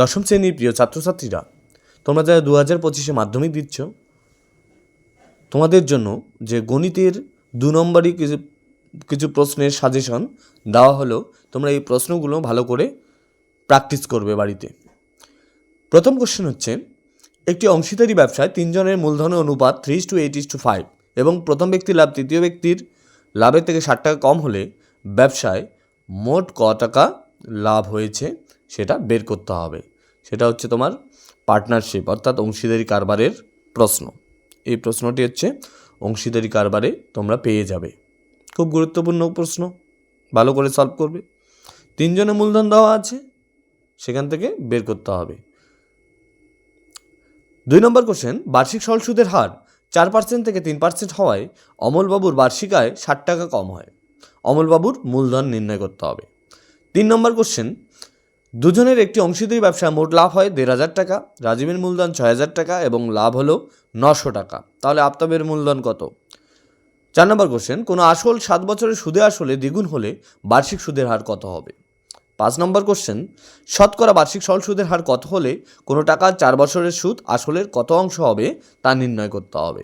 দশম শ্রেণির প্রিয় ছাত্রছাত্রীরা, তোমরা যারা দু হাজার পঁচিশে মাধ্যমিক দিচ্ছ, তোমাদের জন্য যে গণিতের দু নম্বরই কিছু কিছু প্রশ্নের সাজেশন দেওয়া হলো, তোমরা এই প্রশ্নগুলো ভালো করে প্র্যাকটিস করবে বাড়িতে। প্রথম কোশ্চেন হচ্ছে, একটি অংশীদারি ব্যবসায় তিনজনের মূলধনের অনুপাত three two eight is to two five প্রথম ব্যক্তির লাভ, তৃতীয় ব্যক্তির লাভের থেকে ষাট টাকা কম হলে ব্যবসায় মোট ক টাকা লাভ হয়েছে? সেটা বের করতে হবে। সেটা হচ্ছে তোমার পার্টনারশিপ অর্থাৎ অংশীদারি কারবারের প্রশ্ন। এই প্রশ্নটি হচ্ছে অংশীদারি কারবারে তোমরা পেয়ে যাবে। খুব গুরুত্বপূর্ণ প্রশ্ন, ভালো করে সলভ করবে। তিনজনে মূলধন দেওয়া আছে, সেখান থেকে বের করতে হবে। দুই নম্বর কোশ্চেন বার্ষিক সরল সুদের হার চার পার্সেন্ট থেকে তিন পার্সেন্ট হওয়ায় অমলবাবুর বার্ষিক আয় ষাট টাকা কম হয়। অমলবাবুর মূলধন নির্ণয় করতে হবে। তিন নম্বর কোশ্চেন দুজনের একটি অংশীদারি ব্যবসা মোট লাভ হয় দেড় হাজার টাকা, রাজীবের মূলধন ছয় হাজার টাকা এবং লাভ হলো নশো টাকা। তাহলে আফতাবের মূলধন কত? চার নম্বর কোশ্চেন কোনো আসল সাত বছরের সুদে আসলে দ্বিগুণ হলে বার্ষিক সুদের হার কত হবে? পাঁচ নম্বর কোশ্চেন শতকরা বার্ষিক সরল সুদের হার কত হলে কোনো টাকার চার বছরের সুদ আসলের কত অংশ হবে তা নির্ণয় করতে হবে?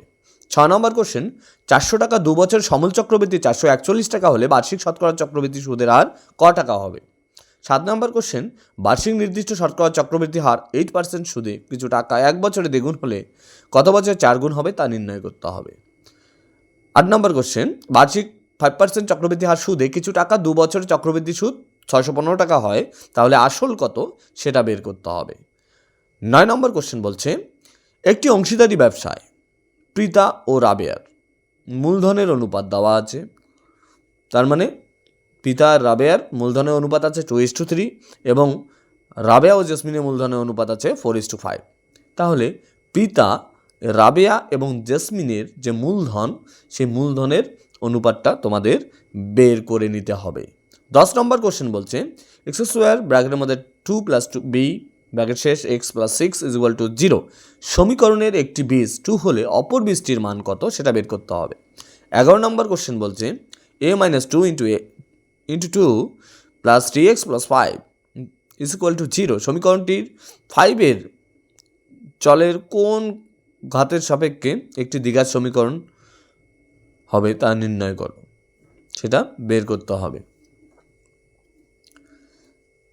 ছ নম্বর কোশ্চেন চারশো টাকা দু বছর সমল চক্রবৃদ্ধি, চারশো একচল্লিশ টাকা হলে বার্ষিক শতকরা চক্রবৃদ্ধি সুদের হার ক টাকা হবে? সাত নম্বর কোশ্চেন বার্ষিক নির্দিষ্ট শতকরা চক্রবৃদ্ধি হার এইট পার্সেন্ট সুদে কিছু টাকা এক বছরে দ্বিগুণ হলে কত বছরে চার গুণ হবে তা নির্ণয় করতে হবে। আট নম্বর কোশ্চেন বার্ষিক ফাইভ পার্সেন্ট চক্রবৃদ্ধি হার সুদে কিছু টাকা দু বছরের চক্রবৃদ্ধি সুদ ছয়শো পনেরো টাকা হয়, তাহলে আসল কত সেটা বের করতে হবে। নয় নম্বর কোশ্চেন বলছে, একটি অংশীদারি ব্যবসায় প্রীতা ও রাবেয়ার মূলধনের অনুপাত দেওয়া আছে, তার মানে পিতা রাবেয়ার মূলধনের অনুপাত আছে টু ইস টু থ্রি এবং রাবেয়া ও জেসমিনের মূলধনের অনুপাত আছে ফোর ইস টু ফাইভ তাহলে পিতা রাবেয়া এবং জেসমিনের যে মূলধন, সেই মূলধনের অনুপাতটা তোমাদের বের করে নিতে হবে। দশ নম্বর কোশ্চেন বলছে এক্স স্কোয়ার ব্র্যাকেটের মধ্যে two plus two B bracket শেষ X plus six is equal to zero সমীকরণের একটি বীজ টু হলে অপর বীজটির মান কত, সেটা বের করতে হবে। এগারো নম্বর কোশ্চেন বলছে A minus two into A into two plus three X plus five is equal to zero সমীকরণটির ফাইভের চলের কোন ঘাতের সাপেক্ষে একটি দ্বিঘাত সমীকরণ হবে তা নির্ণয় করো। সেটা বের করতে হবে।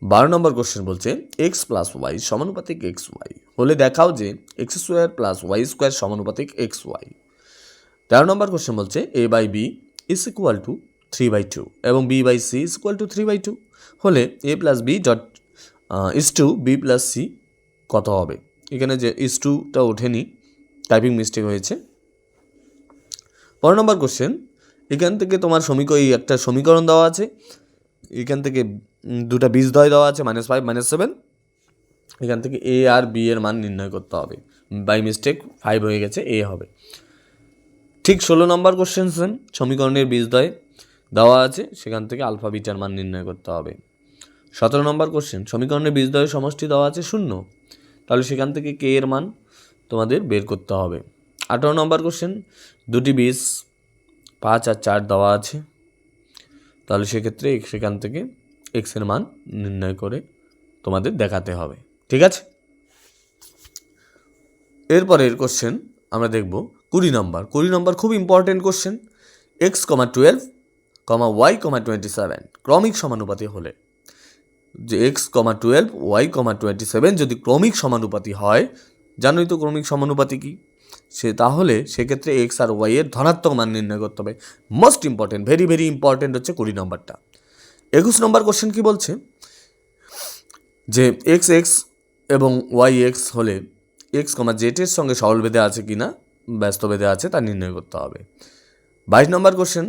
বারো নম্বর কোশ্চেন বলছে এক্স প্লাস ওয়াই সমানুপাতিক এক্স ওয়াই হলে দেখাও যে X square plus Y square সমানুপাতিক এক্স ওয়াই তেরো নম্বর কোশ্চেন বলছে A by B is equal to three by two এবং B by C is equal to three by two. হলে A plus B dot is to B plus C কত হবে? এখানে যে ইস টুটা ওঠেনি, টাইপিং মিস্টেক হয়েছে। পনেরো নম্বর কোশ্চেন এখান থেকে তোমার সমীকরণ একটা সমীকরণ দেওয়া আছে। এখান থেকে দুটা বীজদ্বয় দেওয়া আছে মাইনাস ফাইভ মাইনাস সেভেন এখান থেকে এ আর বি এর মান নির্ণয় করতে হবে। বাই মিস্টেক ফাইভ হয়ে গেছে, এ হবে। ঠিক ষোলো নম্বর কোশ্চেন সেম সমীকরণের বীজদ্বয়। দেওয়া আছে, সেখান থেকে আলফা বিটার মান নির্ণয় করতে হবে। সতেরো নম্বর কোশ্চেন সমীকরণের বীজদ্বয়ের সমষ্টি দেওয়া আছে শূন্য। তাহলে সেখান থেকে কে এর মান তোমাদের বের করতে হবে। আঠারো নম্বর কোশ্চেন দুটি বীজ পাঁচ আর চার দেওয়া আছে। তাহলে সেক্ষেত্রে সেখান থেকে এক্সের মান নির্ণয় করে তোমাদের দেখাতে হবে। ঠিক আছে? এরপরের কোশ্চেন আমরা দেখব কুড়ি নম্বর। কুড়ি নম্বর খুব important question X comma twelve comma Y comma twenty seven, ক্রমিক সমানুপাতি হলে। যে X comma twelve, Y comma twenty seven যদি ক্রমিক সমানুপাতি হয়, জানোই তো ক্রমিক সমানুপাতি কি? সে তাহলে সেক্ষেত্রে এক্স আর ওয়াই এর ধনাত্মক মান নির্ণয় করতে হবে। Most important very very important হচ্ছে কুড়ি নম্বরটা। একুশ নম্বর কোশ্চেন কি বলছে? যে এক্স এক্স এবং ওয়াই এক্স হলে এক্স কমা জেটের সঙ্গে সরল বেঁধে আছে কি না ব্যস্ত বেঁধে আছে, তা নির্ণয় করতে হবে। বাইশ নম্বর কোশ্চেন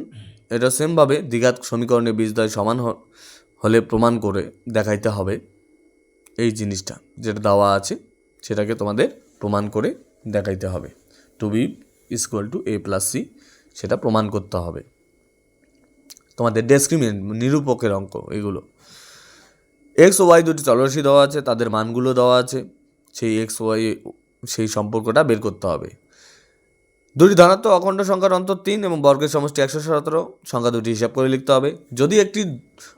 এটা সেমভাবে দ্বিঘাত সমীকরণে বীজদ্বয় সমান হলে প্রমাণ করে দেখাইতে হবে এই জিনিসটা। যেটা দেওয়া আছে, সেটাকে তোমাদের প্রমাণ করে দেখাইতে হবে। Two B equal to A plus C সেটা প্রমাণ করতে হবে। তোমাদের ডেসক্রিমিনেন্ট নিরূপকের অঙ্ক এগুলো। এক্স ওয়াই দুটি চলরাশি দেওয়া আছে, তাদের মানগুলো দেওয়া আছে, সেই এক্স ওয়াই সেই সম্পর্কটা বের করতে হবে। দুটি ধনাত্মক অখণ্ড সংখ্যার অন্তর তিন এবং বর্গের সমষ্টি একশো সতেরো, সংখ্যা দুটি হিসাব করে লিখতে হবে। যদি একটি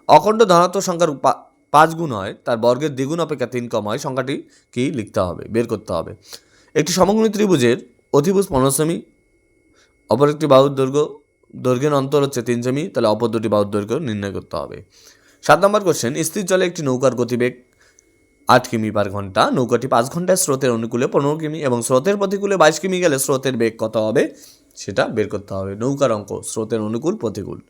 অখণ্ড ধনাত্মক সংখ্যার পাঁচ গুণ হয়, তার বর্গের দ্বিগুণ অপেক্ষা তিন কম হয়, সংখ্যাটি কি লিখতে হবে, বের করতে হবে। একটি সমগ্র ত্রিভুজের অতিভুজ পনেরো সেমি অপর একটি বাহুর দৈর্ঘ্য, দৈর্ঘ্যের অন্তর হচ্ছে তিন সেমি, তাহলে অপর দুটি বাহুর দৈর্ঘ্য নির্ণয় করতে হবে। সাত নম্বর কোশ্চেন স্থির জলে একটি নৌকার গতিবেগ আট কিমি পার ঘণ্টা, নৌকাটি পাঁচ ঘন্টায় স্রোতের অনুকূলে পনেরো কিমি এবং স্রোতের প্রতিকূলে বাইশ কিমি গেলে স্রোতের বেগ কত হবে? সেটা বের করতে হবে। নৌকার অঙ্ক, স্রোতের অনুকূল, প্রতিকূল।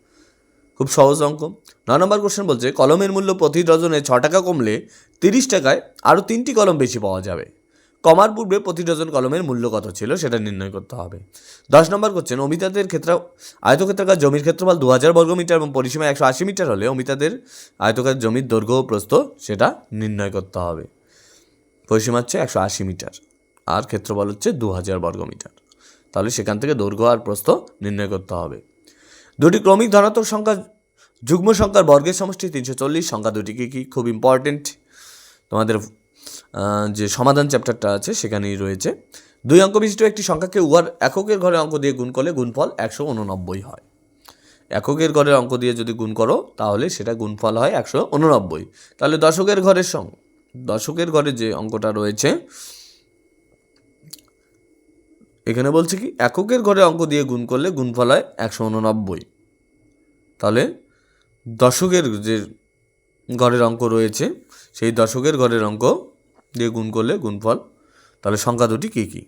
খুব সহজ অঙ্ক। নয় নম্বর কোশ্চেন বলছে, কলমের মূল্য প্রতি ডজনে ছ টাকা কমলে তিরিশ টাকায় আরও তিনটি কলম বেশি পাওয়া যাবে। কমার পূর্বে প্রতি ডজন কলমের মূল্য কত ছিল সেটা নির্ণয় করতে হবে। দশ নম্বর কোশ্চেন অমিতাদের ক্ষেত্রে, আয়তক্ষেত্রাকার জমির ক্ষেত্রফল দু হাজার বর্গমিটার এবং পরিসীমা একশো আশি মিটার হলে অমিতাদের আয়তকার জমির দৈর্ঘ্য ও প্রস্থ সেটা নির্ণয় করতে হবে। পরিসীমা হচ্ছে একশো আশি মিটার আর ক্ষেত্রফল হচ্ছে দু হাজার বর্গমিটার তাহলে সেখান থেকে দৈর্ঘ্য আর প্রস্থ নির্ণয় করতে হবে। দুটি ক্রমিক ধনাত্মক সংখ্যা, যুগ্ম সংখ্যার বর্গের সমষ্টি, তিনশো চল্লিশ, সংখ্যা দুটি কি খুব ইম্পর্টেন্ট তোমাদের যে সমাধান চ্যাপ্টারটা আছে সেখানেই রয়েছে। দুই অঙ্ক বিশিষ্ট একটি সংখ্যাকে উহার এককের ঘরে অঙ্ক দিয়ে গুণ করলে গুণফল একশো উননব্বই হয়। এককের ঘরের অঙ্ক দিয়ে যদি গুণ করো, তাহলে সেটা গুণফল হয় একশো উননব্বই। তাহলে দশকের ঘরের সং, দশকের ঘরে যে অঙ্কটা রয়েছে, এখানে বলছে কি, এককের ঘরে অঙ্ক দিয়ে গুণ করলে গুণফল হয় একশো উননব্বই। তাহলে দশকের যে ঘরের অঙ্ক রয়েছে, সেই দশকের ঘরের অঙ্ক দিয়ে গুণ করলে গুণফল। তাহলে সংখ্যা দুটি কী কী?